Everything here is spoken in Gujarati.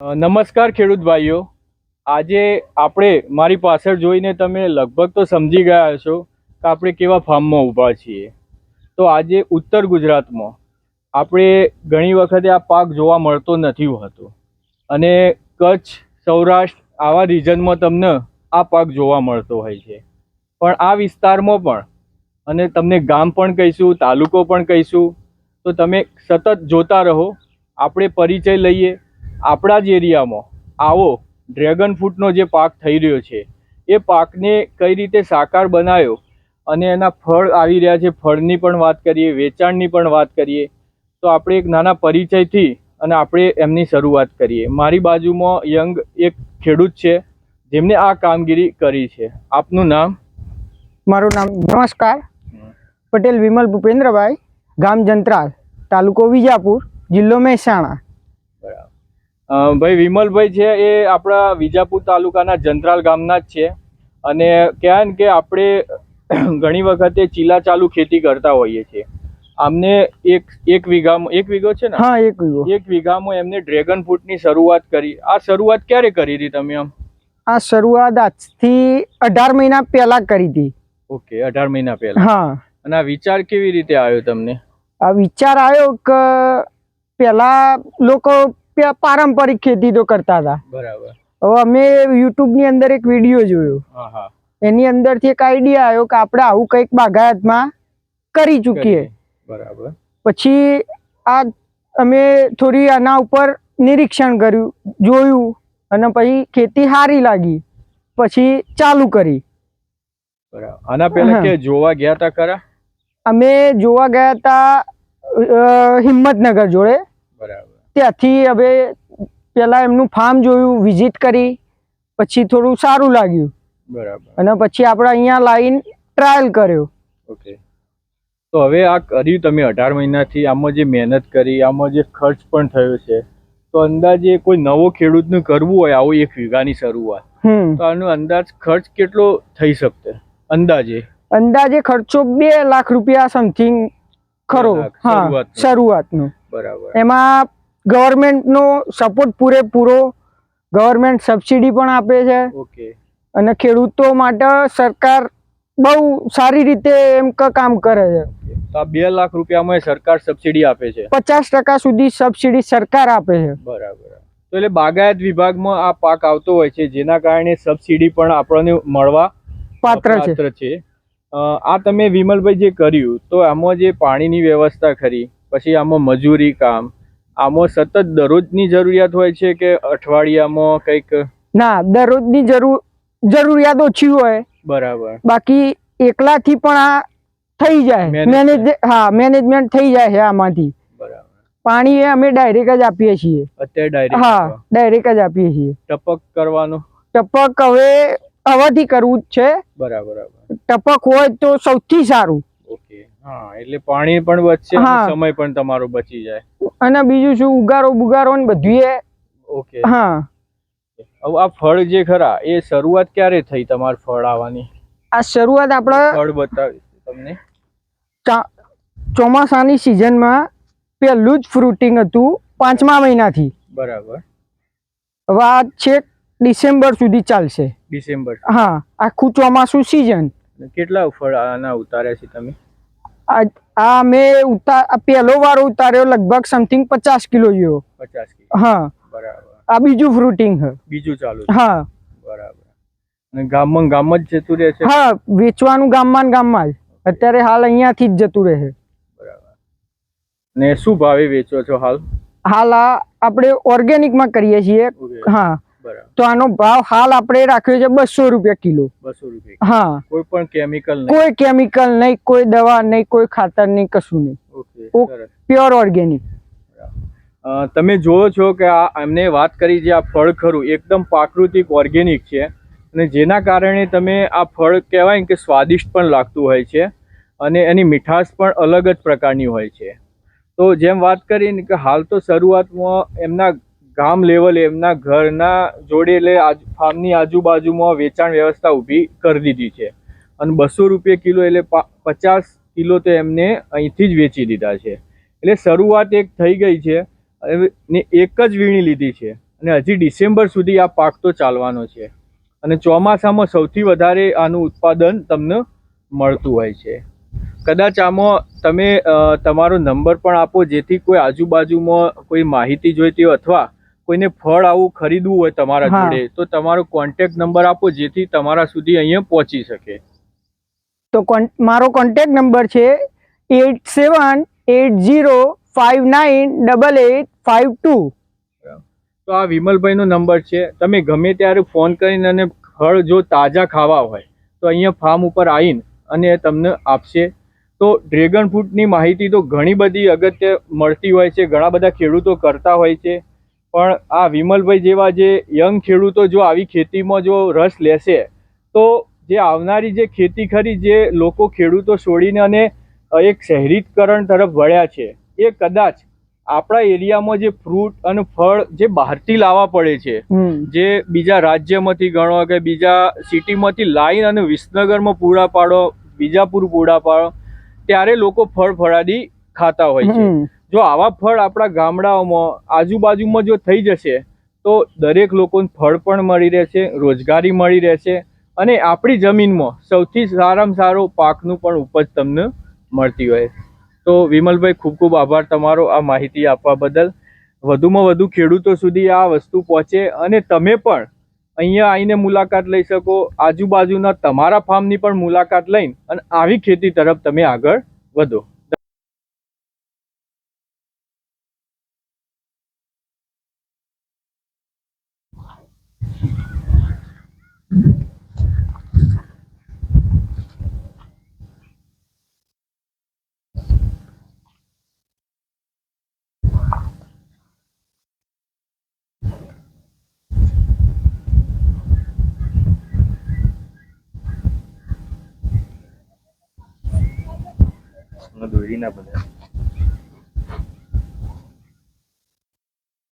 નમસ્કાર ખેડૂત ભાઈઓ. આજે આપણે મારી પાછળ જોઈને તમે લગભગ તો સમજી ગયા હશો કે આપણે કેવા ફાર્મમાં ઊભા છીએ. તો આજે ઉત્તર ગુજરાતમાં આપણે ઘણી વખતે આ પાક જોવા મળતો નથી હોતો. અને કચ્છ, સૌરાષ્ટ્ર આવા રિજનમાં તમને આ પાક જોવા મળતો હોય છે. પણ આ વિસ્તારમાં પણ, અને તમને ગામ પણ કહીશું, તાલુકો પણ કહીશું, તો તમે સતત જોતા રહો. આપણે પરિચય લઈએ આપણા જ એરિયામાં આવો ડ્રેગન ફ્રૂટનો જે પાક થઈ રહ્યો છે, એ પાકને કઈ રીતે સાકાર બનાવ્યો અને એના ફળ આવી રહ્યા છે, ફળની પણ વાત કરીએ, વેચાણની પણ વાત કરીએ, તો આપણે એક નાના પરિચયથી અને આપણે એમની શરૂઆત કરીએ. મારી બાજુમાં યંગ એક ખેડૂત છે, જેમને આ કામગીરી કરી છે. આપનું નામ? મારું નામ નમસ્કાર. પટેલ વિમલ ભૂપેન્દ્રભાઈ, ગામ જંત્રાલ, તાલુકો વિજાપુર, જિલ્લો મહેસાણા. ભાઈ વિમલભાઈ છે એ આપણા વિજાપુર તાલુકાના જંત્રાલ ગામના જ છે. અને કહેવાય ને કે આપણે ઘણી વખતે ચીલા ચાલુ ખેતી કરતા હોઈએ છીએ. આમને એક એક વીઘામાં એક વીઘો છે ને? હા એક વીઘો. એક વીઘામાં એમને ડ્રેગન ફ્રૂટની શરૂઆત કરી. આ શરૂઆત ક્યારે કરી હતી તમે આમ? આ શરૂઆત આજથી અઢાર મહિના પહેલા કરી હતી. ઓકે અઢાર મહિના પહેલા. હા. અને આ વિચાર કેવી રીતે આવ્યો તમને? આ વિચાર આવ્યો કે પહેલા લોકો પારંપરિક ખેતી તો કરતા હતા. બરાબર. હવે અમે યુટ્યુબની અંદર એક વીડિયો જોયો. એની અંદર અંદરથી એક આઈડિયા આવ્યો કે આપણે આવું કંઈક બાગાયતમાં કરી ચૂકીએ. બરાબર. પછી આ અમે થોડી આના ઉપર નિરીક્ષણ કર્યું જોયું અને પછી ખેતી સારી લાગી. પછી ચાલુ કરી. આના પહેલા કે જોવા ગયા તા ખરા? અમે જોવા ગયા હતા હિંમતનગર જોડે. બરાબર. ત્યાંથી હવે પેલા એમનું ફાર્મ જોયું વિઝિટ કરી પછી થોડું સારું લાગ્યું. બરાબર. અને પછી આપણે અહીંયા લાઈન ટ્રાયલ કર્યો. ઓકે. તો હવે આ કર્યું તમે અઢાર મહિનાથી આમાં જે મહેનત કરી આમાં જે ખર્ચ પણ થયો છે તો અંદાજે કોઈ નવો ખેડૂતનું કરવું હોય આવું એક વીઘાની શરૂઆત. તો આનો અંદાજ ખર્ચ કેટલો થઈ શકશે અંદાજે? અંદાજે ખર્ચો બે લાખ રૂપિયા સમથિંગ ખરો. હા. શરૂઆતનો. બરાબર. એમાં ગવર્મેન્ટનો સપોર્ટ પૂરેપૂરો ગવર્મેન્ટ સબસિડી પણ આપે છે. ઓકે. અને ખેડૂતો માટે સરકાર બહુ સારી રીતે એમ કામ કરે છે. તો આ બે લાખ રૂપિયામાં સરકાર સબસિડી આપે છે? પચાસ ટકા સુધી સબસિડી સરકાર આપે છે. બરાબર. તો એટલે બાગાયત વિભાગમાં આ પાક આવતો હોય છે જેના કારણે સબસિડી પણ આપણને મળવા પાત્ર છે. છે. આ તમે વિમલભાઈ જે કર્યું તો આમાં જે પાણીની વ્યવસ્થા ખરી પછી આમાં મજૂરી કામ આમાં સતત દરરોજની જરૂરિયાત હોય છે કે અઠવાડિયામાં કંઈક? ના દરરોજની જરૂર જરૂરિયાત ઓછી હોય. બરાબર. બાકી એકલાથી પણ આ થઈ જાય. મેનેજ હા મેનેજમેન્ટ થઈ જાય છે આમાંથી. બરાબર. પાણી એ અમે ડાયરેક્ટ જ આપીએ છીએ. અત્યારે હા ડાયરેક્ટ જ આપીએ છીએ. ટપક કરવાનો? ટપક હવે હવાથી કરવું જ છે. બરાબર. ટપક હોય તો સૌથી સારું. ઓકે. હા એટલે પાણી પણ બચશે. સમય પણ તમારો બચી જાય. અને બીજું શું ઉગારો બુગારો ને બધું એ ઓકે. હા. હવે આ ફળ જે ખરા એ શરૂઆત ક્યારે થઈ તમારે ફળ આવવાની? આ શરૂઆત આપણે ફળ બતાવી તમને. ચોમાસાની સિઝનમાં પહેલું જ ફ્રૂટિંગ હતું પાંચમા મહિનાથી. બરાબર. હવે આ છેક ડિસેમ્બર સુધી ચાલશે. ડિસેમ્બર. હા આખું ચોમાસું સિઝન કેટલા ફળ આના ઉતાર્યા છે તમે? આ આ મેં ઉતાર આ પહેલો વાર ઉતાર્યો લગભગ સમથિંગ પચાસ કિલો જેવો. પચાસ કિલો. હા. બરાબર. આ બીજું ફ્રૂટિંગ છે બીજું ચાલુ હા. બરાબર. અને ગામમાં ગામ જ જતું રહે છે? હા વેચવાનું ગામમાં ગામમાં જ. અત્યારે હાલ અહીંયાથી જ જતું રહે બરાબર. ને શું ભાવે વેચો છો હાલ? હાલ આ આપણે ઓર્ગેનિકમાં કરીએ છીએ. હા. તો આનો ભાવ હાલ આપણે રાખ્યો છે બસો રૂપિયા કિલો. બસો રૂપિયા હા. કોઈ પણ કેમિકલ કોઈ કેમિકલ નહીં કોઈ દવા નહીં કોઈ ખાતર નહીં કશું નહીં. ઓકે પ્યોર ઓર્ગેનિક તમે જુઓ છો કે આ એમને વાત કરી જે આ ફળ ખરું એકદમ પ્રાકૃતિક ઓર્ગેનિક છે. અને જેના કારણે તમે આ ફળ કહેવાય કે સ્વાદિષ્ટ પણ લાગતું હોય છે અને એની મીઠાશ પણ અલગ જ પ્રકારની હોય છે. તો જેમ વાત કરીને કે હાલ તો શરૂઆતમાં એમના ગામ લેવલે એમના ઘરના જોડે એટલે ફાર્મની આજુબાજુમાં વેચાણ વ્યવસ્થા ઊભી કરી દીધી છે. અને બસો રૂપિયા કિલો એટલે પચાસ કિલો તો એમને અહીંથી જ વેચી દીધા છે. એટલે શરૂઆત એક થઈ ગઈ છે. ને એક જ વીણી લીધી છે. અને હજી ડિસેમ્બર સુધી આ પાક તો ચાલવાનો છે. અને ચોમાસામાં સૌથી વધારે આનું ઉત્પાદન તમને મળતું હોય છે. કદાચ આમાં તમે તમારો નંબર પણ આપો જેથી કોઈ આજુબાજુમાં કોઈ માહિતી જોઈતી હોય અથવા કોઈને ફળ આવું ખરીદવું હોય તમારા. જોડે તો તમારો કોન્ટેક્ટ નંબર આપો જેથી તમારા સુધી અહીંયા પહોંચી શકે. તો મારો કોન્ટેક્ટ નંબર છે eight seven eight zero five nine double eight five two. તો આ વિમલભાઈનો નંબર છે તમે ગમે ત્યારે ફોન કરીને અને ફળ જો તાજા ખાવા હોય તો અહીંયા ફાર્મ ઉપર આવીને અને તમને આપશે. તો ડ્રેગન ફ્રૂટની માહિતી તો ઘણી બધી અગત્ય મળતી હોય છે ઘણા બધા ખેડૂતો કરતા હોય છે. પણ આ વિમલભાઈ જેવા જે યંગ ખેડૂતો જો આવી ખેતીમાં જો રસ લેશે તો જે આવનારી જે ખેતી ખરી જે લોકો ખેડૂતો છોડીને અને એક શહેરીકરણ તરફ વળ્યા છે એ કદાચ આપણા એરિયામાં જે ફ્રૂટ અને ફળ જે બહારથી લાવવા પડે છે જે બીજા રાજ્યમાંથી ગણો કે બીજા સિટીમાંથી લાઈન અને વિસનગરમાં પૂરા પાડો બીજાપુર પૂરા પાડો ત્યારે લોકો ફળ ફળાદી ખાતા હોય છે. જો આવા ફળ આપણા ગામડાઓમાં આજુબાજુમાં જો થઈ જશે, તો દરેક લોકોને ફળ પણ મળી રહેશે, રોજગારી મળી રહેશે અને આપણી જમીનમાં સૌથી સારામાં સારો પાકનું પણ ઉપજ તમને મળતી હોય. તો વિમલભાઈ, ખૂબ ખૂબ આભાર તમારો આ માહિતી આપવા બદલ. વધુમાં વધુ ખેડૂતો સુધી આ વસ્તુ પહોંચે અને તમે પણ અહીંયા આવીને મુલાકાત લઈ શકો, આજુબાજુના તમારા ફાર્મની પણ મુલાકાત લઈને અને આવી ખેતી તરફ તમે આગળ વધો. દોરી ના બધા